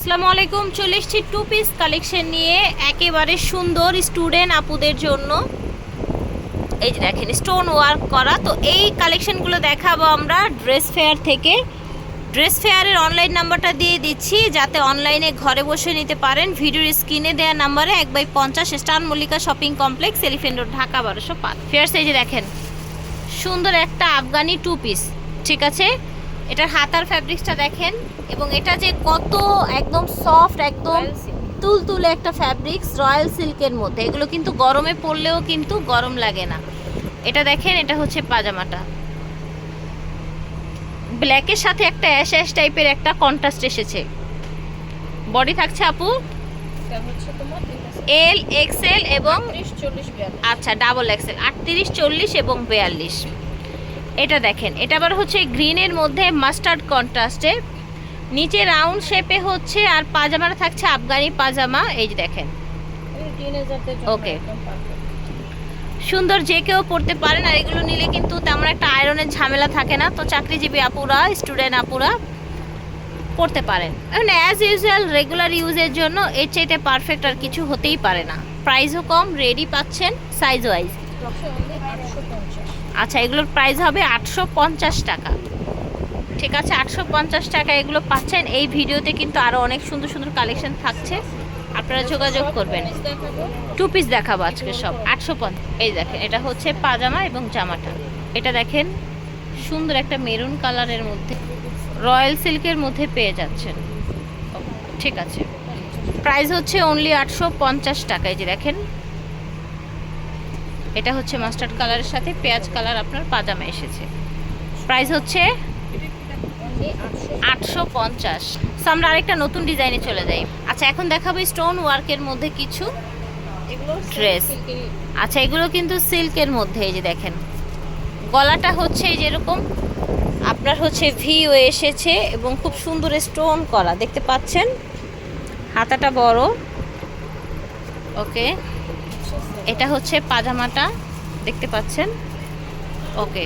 আসসালামু আলাইকুম, চলে এসেছি টু পিস কালেকশন নিয়ে। একেবারে সুন্দর স্টুডেন্ট আপুদের জন্য। এই যে দেখেন স্টোন ওয়ার্ক করা। তো এই কালেকশনগুলো দেখাবো আমরা ড্রেস ফেয়ার থেকে। ড্রেস ফেয়ারের অনলাইন নাম্বারটা দিয়ে দিচ্ছি, যাতে অনলাইনে ঘরে বসে নিতে পারেন। ভিডিওর স্ক্রিনে দেওয়া নাম্বারে এক বাই পঞ্চাশ Star Mallika Shopping Complex Elephant Road Dhaka বারোশো পাঁচ। এই যে দেখেন, সুন্দর একটা আফগানি টু পিস ঠিক আছে? এটার হাতার ফ্যাব্রিক্সটা দেখেন এবং এটা যে কত একদম সফট একদম তুলতুলে একটা ফ্যাব্রিক্স রয়্যাল সিল্কের মধ্যে। এগুলো কিন্তু গরমে পরলেও কিন্তু গরম লাগে না। এটা দেখেন এটা হচ্ছে পাজামাটা। ব্ল্যাকের সাথে একটা অ্যাশ অ্যাশ টাইপের একটা কন্ট্রাস্ট এসেছে। বডি থাকছে আপু? এল এক্সেল এবং আচ্ছা ডাবল এক্সেল আটত্রিশ চল্লিশ এবং বিয়াল্লিশ। এটা দেখেন এটা আবার হচ্ছে গ্রিনের মধ্যে মাস্টার্ড কন্ট্রাস্টে নিচে রাউন্ড শেপে হচ্ছে আর পাজামাটা থাকছে আফগানি পাজামা এই যে দেখেন। ওকে সুন্দর যে কেউ পড়তে পারেন আর এগুলো নিলে কিন্তু তেমন একটা আয়রনের ঝামেলা থাকে না। তো চাকরিজীবী আপুরা স্টুডেন্ট আপুরা পড়তে পারেন। এখন অ্যাজ ইউজুয়াল রেগুলার ইউজের জন্য এর চাইতে পারফেক্ট আর কিছু হতেই পারে না। প্রাইসও কম রেডি পাচ্ছেন সাইজ ওয়াইজ আচ্ছা এগুলোর প্রাইস হবে আটশো পঞ্চাশ টাকা। ঠিক আছে, আটশো পঞ্চাশ টাকা এগুলো পাচ্ছেন। এই ভিডিওতে কিন্তু আরও অনেক সুন্দর সুন্দর কালেকশন থাকছে। আপনারা যোগাযোগ করবেন। টু পিস দেখাবো আজকে সব। আটশো পঞ্চাশ। এই দেখেন, এটা হচ্ছে পাজামা এবং জামাটা। এটা দেখেন, সুন্দর একটা মেরুন কালারের মধ্যে, রয়্যাল সিল্কের মধ্যে পেয়ে যাচ্ছেন। ঠিক আছে। প্রাইস হচ্ছে অনলি আটশো পঞ্চাশ টাকা এই যে দেখেন। এটা হচ্ছে মাস্টার্ড কালারের সাথে পেঁয়াজ কালার আপনার পাজামা এসেছে। প্রাইস হচ্ছে আটশো পঞ্চাশ। আমরা আরেকটা নতুন ডিজাইনে চলে যাই। আচ্ছা এখন দেখাবো স্টোন ওয়ার্কের মধ্যে কিছু ড্রেস আচ্ছা এগুলো কিন্তু সিল্কের মধ্যে এই যে দেখেন। গলাটা হচ্ছে এই যেরকম আপনার হচ্ছে ভি ভিও এসেছে এবং খুব সুন্দর স্টোন করা দেখতে পাচ্ছেন? হাতাটা বড়। ওকে এটা হচ্ছে পাজামাটা দেখতে পাচ্ছেন? ওকে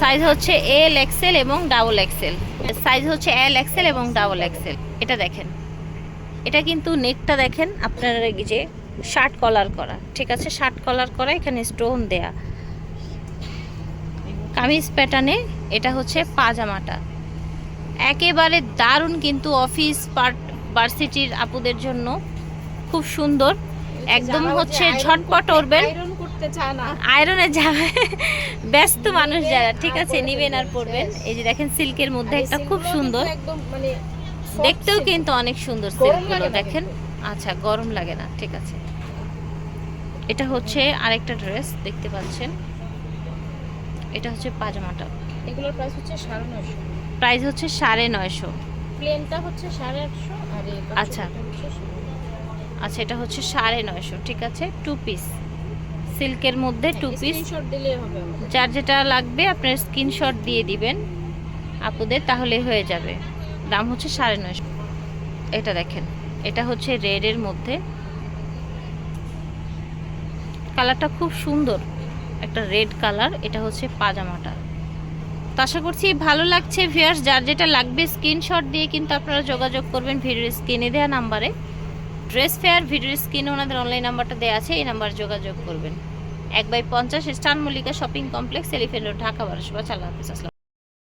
সাইজ হচ্ছে এল এক্সেল এবং ডাবল এক্সেল সাইজ হচ্ছে এল এক্সেল এবং ডাবল এক্সেল এটা দেখেন। এটা কিন্তু নেকটা দেখেন আপনার এই যে শার্ট কলার করা। ঠিক আছে শার্ট কলার করা এখানে স্টোন দেয়া। কামিজ প্যাটার্নে এটা হচ্ছে পাজামাটা। একেবারে দারুণ কিন্তু অফিস পার্ট ভার্সিটির আপুদের জন্য। খুব সুন্দর। একদম হচ্ছে ঝটপট উঠবেন আয়রনের যাবে। ব্যস্ত মানুষ যারা ঠিক আছে নিবেন আর পরবেন। এই যে দেখেন সিল্কের মধ্যে একটা খুব সুন্দর। মানে দেখতেও কিন্তু অনেক সুন্দর সিল্কগুলো দেখেন। আচ্ছা গরম লাগে না ঠিক আছে। এটা হচ্ছে আরেকটা ড্রেস দেখতে পাচ্ছেন। এটা হচ্ছে পাজামাটা। এগুলোর প্রাইস হচ্ছে সাড়ে নয়শো। প্রাইস হচ্ছে সাড়ে নয়শো। প্লেনটা হচ্ছে সাড়ে আটশো আর আচ্ছা। আচ্ছা এটা হচ্ছে সাড়ে নয়শো ঠিক আছে? টু পিস সিল্কের মধ্যে টু পিস আমাদের। যার যেটা লাগবে আপনার স্ক্রিনশট দিয়ে দিবেন আপুদের তাহলে হয়ে যাবে। দাম হচ্ছে সাড়ে নয়শো। এটা দেখেন এটা হচ্ছে রেডের মধ্যে। কালারটা খুব সুন্দর। একটা রেড কালার এটা হচ্ছে পাজামাটা। তো আশা করছি ভালো লাগছে ভিয়ার্স যার যেটা লাগবে স্ক্রিনশট দিয়ে কিন্তু আপনারা যোগাযোগ করবেন ভিডিওর স্ক্রিনে দেওয়া নাম্বারে। ড্রেস ফেয়ার, ভিডিও স্ক্রিনে ওনাদের অনলাইন নাম্বারটা দেওয়া আছে, এই নাম্বার যোগাযোগ করবেন। এক বাই পঞ্চাশ, স্টান Mallika shopping complex, elephant Dhaka, বারোশো বা চালা